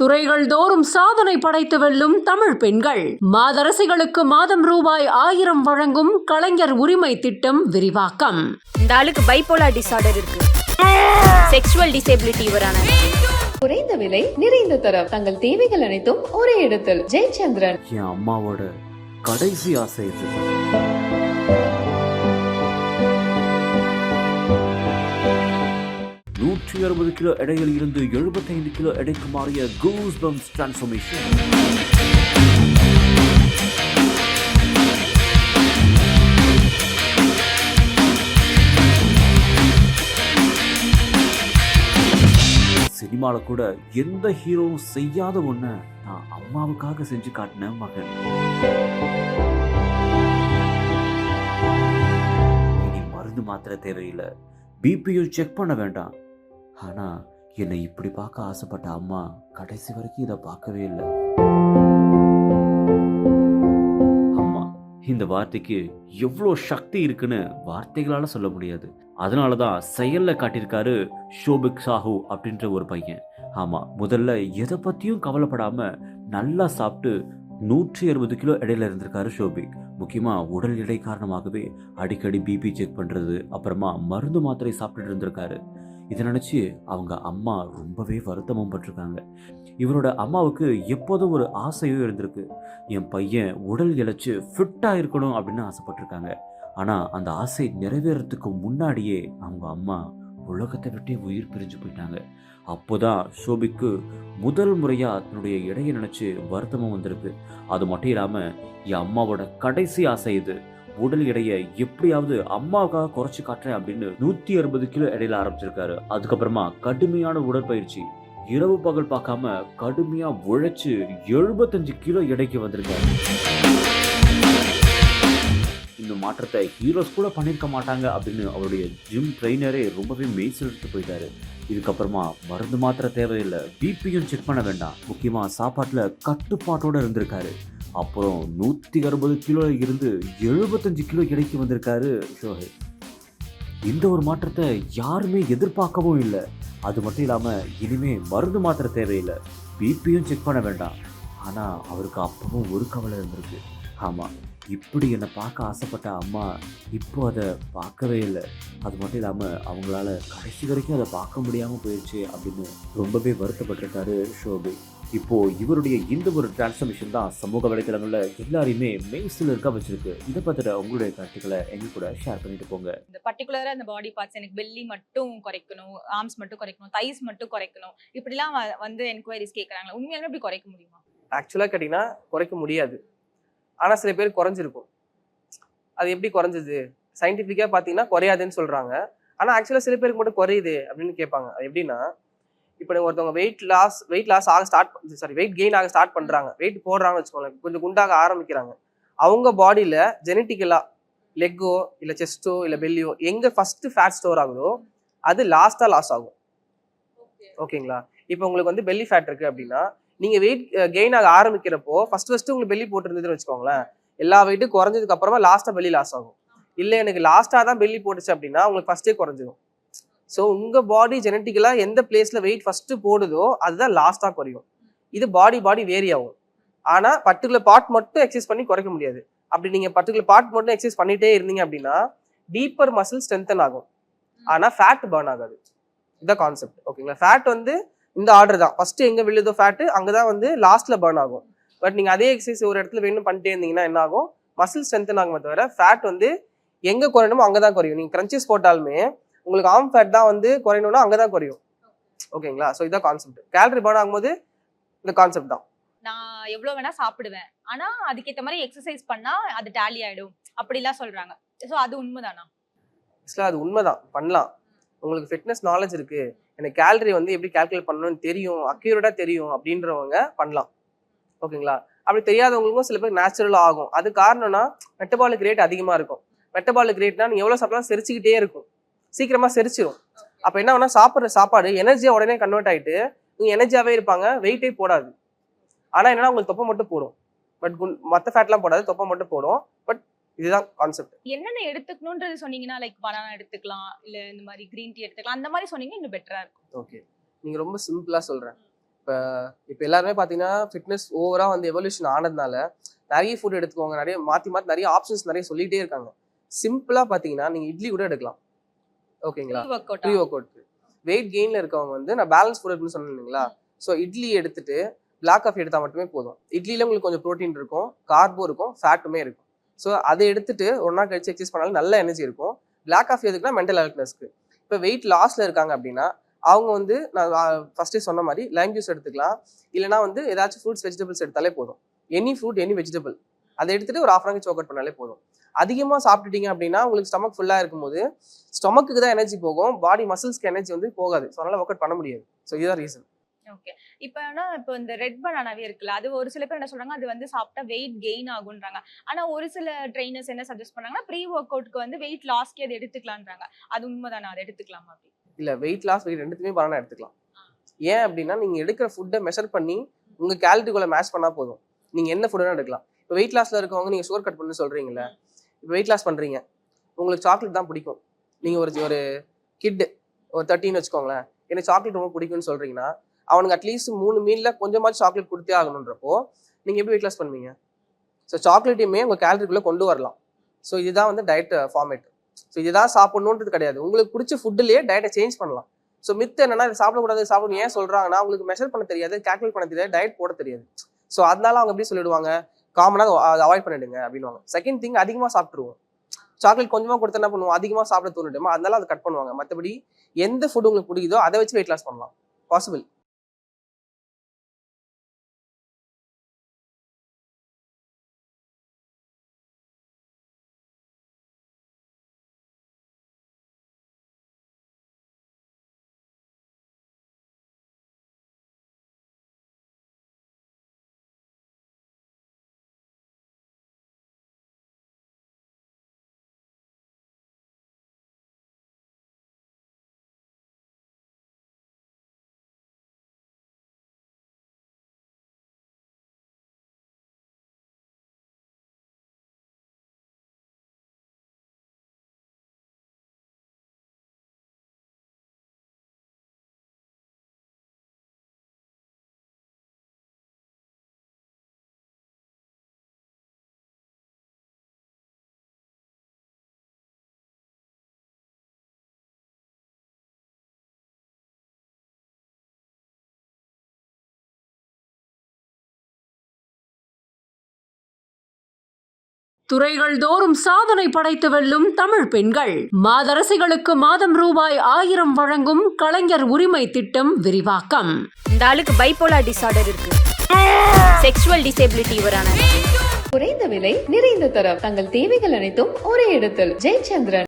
துறைகள் தோறும் சாதனை படைத்து வெல்லும் தமிழ் பெண்கள். மாதரசிகளுக்கு மாதம் ரூபாய் ஆயிரம் வழங்கும் கலைஞர் உரிமை திட்டம் விரிவாக்கம். இந்த ஆளுக்கு பைப்போலார் டிசார்டர் இருக்கு. செக்ஷுவல் டிசேபிலிட்டி இவரான. குறைந்த விலை நிறைந்த தரம். தங்கள் தேவைகள் அனைத்தும் ஒரே இடத்தில். ஜெயச்சந்திரன். என் அம்மாவோட கடைசி ஆசை இது. நூற்றி அறுபது கிலோ எடையில் இருந்து எழுபத்தைந்து கிலோ எடைக்கு மாறிய கூஸ் பம்ஸ் டிரான்ஸ்ஃபர்மேஷன் சினிமாவில் கூட எந்த ஹீரோவும் செய்யாத ஒன்று நான் அம்மாவுக்காக செஞ்சு காட்டின மகன். இனி மருந்து மாத்திரை தேவையில்லை. பிபியும் செக் பண்ண வேண்டாம். ஆனா என்னை இப்படி பார்க்க ஆசைப்பட்ட அம்மா கடைசி வரைக்கும் இதை பார்க்கவே இல்லை. அம்மா இந்த வார்த்தைக்கு எவ்வளோ சக்தி இருக்குன்னு வார்த்தைகளால சொல்ல முடியாது. அதனால தான் செயல்ல காட்டியிருக்காரு ஷோபிக் சாஹூ அப்படின்ற ஒரு பையன். ஆமா முதல்ல எதை பத்தியும் கவலைப்படாம நல்லா சாப்பிட்டு நூற்றி அறுபது கிலோ இடையில இருந்திருக்காரு ஷோபிக். முக்கியமா உடல் எடை காரணமாகவே அடிக்கடி பிபி செக் பண்றது அப்புறமா மருந்து மாத்திரை சாப்பிட்டுட்டு இருந்திருக்காரு. இதை நினச்சி அவங்க அம்மா ரொம்பவே வருத்தமும் பட்டிருக்காங்க. இவரோட அம்மாவுக்கு எப்போதும் ஒரு ஆசையும் இருந்திருக்கு. என் பையன் உடல் இழைச்சி ஃபிட்டாக இருக்கணும் அப்படின்னு ஆசைப்பட்டிருக்காங்க. ஆனால் அந்த ஆசை நிறைவேறதுக்கு முன்னாடியே அவங்க அம்மா உலகத்தை விட்டே உயிர் பிரிஞ்சு போயிட்டாங்க. அப்போதான் ஷோபிக்கு முதல் முறையாக தன்னுடைய இடையை நினச்சி வருத்தமும் வந்திருக்கு. அது மட்டும் இல்லாமல் என் அம்மாவோட கடைசி ஆசை இது. உடல் எடையை எப்படியாவது அம்மாவுக்காக குறைச்சு காட்டுறேன் அப்படின்னு நூத்தி அறுபது கிலோ எடையில ஆரம்பிச்சிருக்காரு. அதுக்கப்புறமா கடுமையான உடற்பயிற்சி இரவு பகல் பார்க்காம கடுமையா உழைச்சு எழுபத்தஞ்சு கிலோ எடைக்கு வந்திருக்காரு. இந்த மாற்றத்தை ஹீரோஸ் கூட பண்ணியிருக்க மாட்டாங்க அப்படின்னு அவருடைய ஜிம் ட்ரெயினரே ரொம்பவே மெய்சிலிட்டு போயிட்டாரு. இதுக்கப்புறமா மருந்து மாத்திரை தேவையில்லை பிபியும் செக் பண்ண வேண்டாம். முக்கியமாக சாப்பாட்டில் கட்டுப்பாட்டோடு இருந்திருக்காரு. அப்புறம் நூற்றி அறுபது கிலோ இருந்து எழுபத்தஞ்சு கிலோ இடைக்கு வந்திருக்காரு ஷோஹே இந்த ஒரு மாற்றத்தை யாருமே எதிர்பார்க்கவும் இல்லை. அது மட்டும் இல்லாமல் இனிமேல் மருந்து மாத்திர தேவையில்லை. பிபியும் செக் பண்ண வேண்டாம். ஆனால் அவருக்கு அப்பவும் ஒரு கவலை இருந்திருக்கு. ஆமா. இப்படி என்னை பார்க்க ஆசைப்பட்ட அம்மா இப்போ அதை பார்க்கவே இல்லை. அது மட்டும் இல்லாமல் அவங்களால கடைசி வரைக்கும் அதை பார்க்க முடியாமல் போயிடுச்சு அப்படின்னு ரொம்பவே வருத்தப்பட்டிருக்காரு ஷோபி. இப்போ இவருடைய இந்த ஒரு டிரான்ஸ்ஃபர்மேஷன் தான் சமூக வலைத்தளங்களில் எல்லாரையுமே மெயின்ஸ்டில் இருக்க வச்சிருக்கு. இதை பற்றின உங்களுடைய கருத்துக்களை எங்க கூட ஷேர் பண்ணிட்டு போங்க. இந்த பர்டிகுலரா இந்த பாடி பார்ட்ஸ் எனக்கு பெல்லி மட்டும் குறைக்கணும் ஆர்ம்ஸ் மட்டும் குறைக்கணும் தைஸ் மட்டும் குறைக்கணும். இப்படிலாம் வ- வந்து என்கொயரிஸ் கேக்குறாங்க உண்மையாலுமே இப்படி குறைக்க முடியுமா? ஆக்சுவலாக கேட்டிங்கன்னா குறைக்க முடியாது. ஆனால் சில பேர் குறைஞ்சிருக்கும். அது எப்படி குறைஞ்சது? சயின்டிஃபிக்காக பார்த்தீங்கன்னா குறையாதுன்னு சொல்கிறாங்க ஆனால் ஆக்சுவலாக சில பேருக்கு மட்டும் குறையுது அப்படின்னு கேட்பாங்க. அது எப்படின்னா இப்போ ஒருத்தவங்க வெயிட் லாஸ் வெயிட் லாஸ் ஆக ஸ்டார்ட் சாரி வெயிட் கெயின் ஆக ஸ்டார்ட் பண்ணுறாங்க வெயிட் போடுறாங்கன்னு வச்சுக்கோங்களேன். கொஞ்சம் குண்டாக ஆரம்பிக்கிறாங்க. அவங்க பாடியில் ஜெனட்டிக்கலாக லெக்கோ இல்லை செஸ்ட்டோ இல்லை பெல்லியோ எங்கே ஃபஸ்ட்டு ஃபேட் ஸ்டோர் ஆகுதோ அது லாஸ்ட்டாக லாஸ் ஆகும். ஓகேங்களா இப்போ உங்களுக்கு வந்து பெல்லி ஃபேட் இருக்குது அப்படின்னா நீங்கள் வெயிட் கெயின் ஆக ஆரம்பிக்கிறப்போ ஃபஸ்ட் ஃபஸ்ட்டு உங்களுக்கு பெல்லி போட்டுருந்ததுன்னு வச்சுக்கோங்களேன். எல்லா வெயிட்டும் குறைஞ்சதுக்கு அப்புறமா லாஸ்ட்டாக பெல்லி லாஸ் ஆகும். இல்லை எனக்கு லாஸ்ட்டாக தான் பெல்லி போட்டுச்சு அப்படின்னா உங்களுக்கு ஃபஸ்ட்டே குறைஞ்சிடும் ஸோ உங்கள் பாடி ஜெனட்டிக்கலாக எந்த பிளேஸில் வெயிட் ஃபஸ்ட்டு போடுதோ அதுதான் லாஸ்ட்டாக குறையும். இது பாடி பாடி வேரி ஆகும். ஆனால் பர்டிகுலர் பார்ட் மட்டும் எக்ஸசைஸ் பண்ணி குறைக்க முடியாது. அப்படி நீங்கள் பர்டிகுலர் பார்ட் மட்டும் எக்ஸசைஸ் பண்ணிகிட்டே இருந்தீங்க அப்படின்னா டீப்பர் மசில் ஸ்ட்ரென்தன் ஆகும். ஆனால் ஃபேட் பர்ன் ஆகாது. இதான் கான்செப்ட் ஓகேங்களா ஃபேட் வந்து இந்த ஆர்டர் தான். ஃபர்ஸ்ட் எங்க விழுதோ ஃபேட் அங்கதான் வந்து லாஸ்ட்ல பர்ன் ஆகும். பட் நீங்க அதே எக்ஸசைஸ் ஒரு இடத்துல வேணும் பண்ணிட்டே இருந்தீங்கன்னா என்ன ஆகும்? மசில் ஸ்ட்ரென்தன் ஆகுமே தவிர ஃபேட் வந்து எங்க குறையணுமோ அங்கதான் குறையும். நீங்க கிரன்ச்சஸ் போட்டாலுமே உங்களுக்கு ஆர்ம் ஃபேட் தான் வந்து குறையணும்னா அங்கதான் குறையும். ஓகேங்களா ஸோ இதான் கான்செப்ட் கேலரி பர்ன் ஆகும்போது இந்த கான்செப்ட் தான். நான் எவ்வளவு வேணா சாப்பிடுவேன். ஆனா அதுக்கேத்த மாதிரி எக்ஸசைஸ் பண்ணா அது டேலி ஆயிடும். அப்படிலாம் சொல்றாங்க. சோ அது உண்மைதானா? ஆக்சுவலாக அது உண்மைதான். பண்ணலாம். உங்களுக்கு ஃபிட்னஸ் நாலேஜ் இருக்கு. எனக்கு கேலரி வந்து எப்படி கால்குலேட் பண்ணணும்னு தெரியும் அக்யூரேட்டாக தெரியும் அப்படின்றவங்க பண்ணலாம். ஓகேங்களா? அப்படி தெரியாதவங்களுக்கும் சில பேர் நேச்சுரலாக ஆகும். அது காரணம்னா மெட்டபாலிக் ரேட் அதிகமாக இருக்கும். மெட்டபாலிக் ரேட்னா நீங்கள் எவ்வளோ சாப்பிட்டாலும் செரிச்சுக்கிட்டே இருக்கும். சீக்கிரமாக செரிச்சிரும். அப்போ என்ன ஆகுனா சாப்பிட்ற சாப்பாடு எனர்ஜியாக உடனே கன்வெர்ட் ஆகிட்டு நீங்கள் எனர்ஜியாகவே இருப்பாங்க வெயிட்டே போடாது. ஆனால் என்னென்னா உங்களுக்கு தொப்பை மட்டும் போடும். பட் மற்ற ஃபேட்லாம் போடாது தொப்பை மட்டும் போடும். பட் இதுதான் கான்செப்ட் என்னென்ன எடுத்துக்கணும்ன்றது சொன்னீங்கன்னா லைக் பனானா எடுத்துக்கலாம் இல்ல இந்த மாதிரி கிரீன் டீ எடுத்துக்கலாம் அந்த மாதிரி சொன்னீங்கன்னா இன்னும் பெட்டரா இருக்கும். ஓகே நீங்கள் ரொம்ப சிம்பிளாக சொல்கிறேன் இப்போ இப்போ எல்லாருமே பார்த்தீங்கன்னா ஃபிட்னஸ் ஓவராக வந்து எவல்யூஷன் ஆனதுனால நிறைய ஃபுட் எடுத்துக்கோங்க நிறைய மாற்றி மாற்றி நிறைய ஆப்ஷன்ஸ் நிறைய சொல்லிகிட்டே இருக்காங்க. சிம்பிளாக பார்த்தீங்கன்னா நீங்கள் இட்லி கூட எடுக்கலாம். ஓகேங்களா? ப்ரீ ஒர்க் அவுட் வெயிட் கெயினில் இருக்கவங்க வந்து நான் பேலன்ஸ் ஃபுட் இருக்குன்னு சொன்னேன் இல்லைங்களா? ஸோ இட்லி எடுத்துட்டு பிளாக் காஃபி எடுத்தால் மட்டுமே போதும். இட்லியில் உங்களுக்கு கொஞ்சம் ப்ரோட்டீன் இருக்கும் கார்போ இருக்கும் ஃபேட்டுமே இருக்கும். ஸோ அதை எடுத்துட்டு ஒன்றா கழிச்சு எக்ஸசைஸ் பண்ணாலும் நல்ல எனர்ஜி இருக்கும். பிளாக் காஃபி எதுக்குன்னா மென்டல் அலர்ட்னஸ்க்கு இப்போ வெயிட் லாஸில் இருக்காங்க அப்படின்னா அவங்க வந்து நான் ஃபஸ்ட்டே சொன்ன மாதிரி லைம் ஜூஸ் எடுத்துக்கலாம். இல்லைனா வந்து ஏதாச்சும் ஃப்ரூட்ஸ் வெஜிடபிள்ஸ் எடுத்தாலே போதும். எனி ஃப்ரூட் எனி வெஜிடபிள் அதை எடுத்துட்டு ஒரு ஆஃப் அன் ஒர்க் பண்ணாலே போதும். அதிகமாக சாப்பிட்டுட்டீங்க அப்படின்னா உங்களுக்கு ஸ்டமக் ஃபுல்லாக இருக்கும்போது ஸ்டொமக்கு தான் எனர்ஜி போகும். பாடி மசில்ஸ்க்கு எனர்ஜி வந்து போகாது. ஸோ அதனால் ஒர்க் அவுட் பண்ண முடியாது. ஸோ இதுதான் ரீசன் ஓகே இப்போ ஆனா இப்போ இந்த ரெட் பனானாவே இருக்குல்ல அது ஒரு சில பேர் என்ன சொல்றாங்க அது வந்து சாப்பிட்டா வெயிட் கெயின் ஆகுன்றாங்க. ஆனா ஒரு சில ட்ரைனர்ஸ் என்ன சஜஸ்ட் பண்ணாங்கன்னா ப்ரீ ஒர்க் அவுட்க்கு வந்து வெயிட் லாஸ்க்கே அது எடுத்துக்கலான்றாங்க. அது உண்மைதானே? அதை எடுத்துக்கலாமா அப்படி? இல்லை வெயிட் லாஸ் வெயிட் ரெண்டுத்துமே பனானா எடுத்துக்கலாம். ஏன் அப்படின்னா நீங்கள் எடுக்கிற ஃபுட்டை மெஷர் பண்ணி உங்கள் கேலரிக்குள்ள மேட்ச் பண்ணால் போதும். நீங்கள் என்ன ஃபுட் எடுக்கலாம். இப்போ வெயிட் லாஸில் இருக்கவங்க நீங்கள் சுகர் கட் பண்ணி சொல்கிறீங்களே இப்போ வெயிட் லாஸ் பண்ணுறீங்க உங்களுக்கு சாக்லேட் தான் பிடிக்கும். நீங்கள் ஒரு ஒரு கிட்டு ஒரு தேர்ட்டின்னு வச்சுக்கோங்களேன். எனக்கு சாக்லேட் ரொம்ப பிடிக்கும்னு சொல்கிறீங்கன்னா அவனுக்கு அட்லீஸ்ட் மூணு மீனில் கொஞ்சமாச்சும் சாக்லேட் கொடுத்தே ஆகணுன்றப்போ நீங்கள் எப்படி வெயிட் லாஸ் பண்ணுவீங்க? ஸோ சாக்லேட்டையுமே உங்கள் கேலரிக்குள்ளே கொண்டு வரலாம். ஸோ இதுதான் வந்து டயட் ஃபார்மேட் ஸோ இதுதான் சாப்பிட்ணுன்றது கிடையாது. உங்களுக்கு பிடிச்ச ஃபுட்டுலேயே டயட்டை சேஞ்ச் பண்ணலாம். ஸோ மித்து என்னன்னா இதை சாப்பிடக்கூடாது சாப்பிடணும். ஏன் சொல்கிறாங்கன்னா உங்களுக்கு மெஷர் பண்ண தெரியாது கேல்குலேட் பண்ண தெரியாது டயட் போட தெரியாது. ஸோ அதனால அவங்க எப்படி சொல்லிடுவாங்க? காமனாக அதை அவாய்ட் பண்ணிடுங்க அப்படின்வாங்க செகண்ட் திங் அதிகமாக சாப்பிட்ருவோம் சாக்லேட் கொஞ்சமாக கொடுத்து என்ன பண்ணுவோம்? அதிகமாக சாப்பிட தோணுட்டுமா? அதனால அதை கட் பண்ணுவாங்க. மற்றபடி எந்த ஃபுட் உங்களுக்கு பிடிக்குதோ அதை வச்சு வெயிட் லாஸ் பண்ணலாம். பாசிபிள் துறைகள் தோறும் சாதனை படைத்து வெல்லும் தமிழ் பெண்கள். மாதரசிகளுக்கு மாதம் ரூபாய் ஆயிரம் வழங்கும் கலைஞர் உரிமை திட்டம் விரிவாக்கம். இந்த ஆளுக்கு பைப்போலார் டிசார்டர் இருக்கு. செக்ஷுவல் டிசேபிலிட்டி இவரான. குறைந்த விலை நிறைந்த தரம். தங்கள் தேவைகள் அனைத்தும் ஒரே இடத்தில். ஜெயச்சந்திரன்.